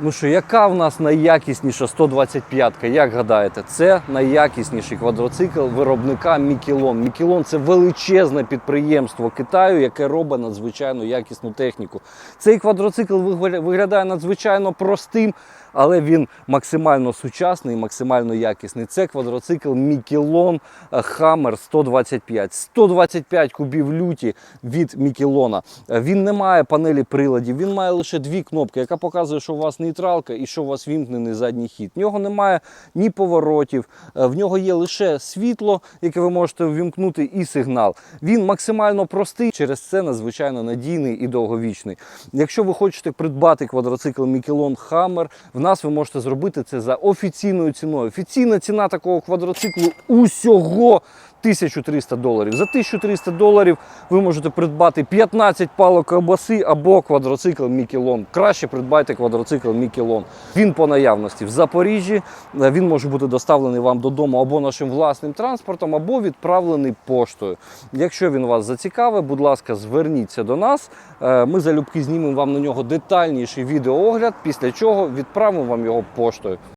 Ну що, яка в нас найякісніша 125-ка? Як гадаєте, це найякісніший квадроцикл виробника Мікелон. Мікелон це величезне підприємство Китаю, яке робить надзвичайно якісну техніку. Цей квадроцикл вигля- виглядає надзвичайно простим, але він максимально сучасний максимально якісний. Це квадроцикл Мікелон Hammer 125. 125 кубів люті від Мікелона. Е, Він не має панелі приладів, він має лише дві кнопки, яка показує, що у вас нейтралка і що у вас вімкнений задній хід. В нього немає ні поворотів, е, в нього є лише світло, яке ви можете ввімкнути, і сигнал. Він максимально простий, через це надзвичайно надійний і довговічний. Якщо ви хочете придбати квадроцикл Мікелон Hammer, в нас ви можете зробити це за офіційною ціною. Офіційна ціна такого квадроциклу усього 1300 доларів. За 1300 доларів ви можете придбати 15 палок ковбаси або квадроцикл Мікелон. Краще придбайте квадроцикл Мікелон. Він по наявності в Запоріжжі. Е, Він може бути доставлений вам додому або нашим власним транспортом, або відправлений поштою. Якщо він вас зацікавить, будь ласка, зверніться до нас. Е, Ми залюбки знімемо вам на нього детальніший відеоогляд, після чого відправимо вам його поштою.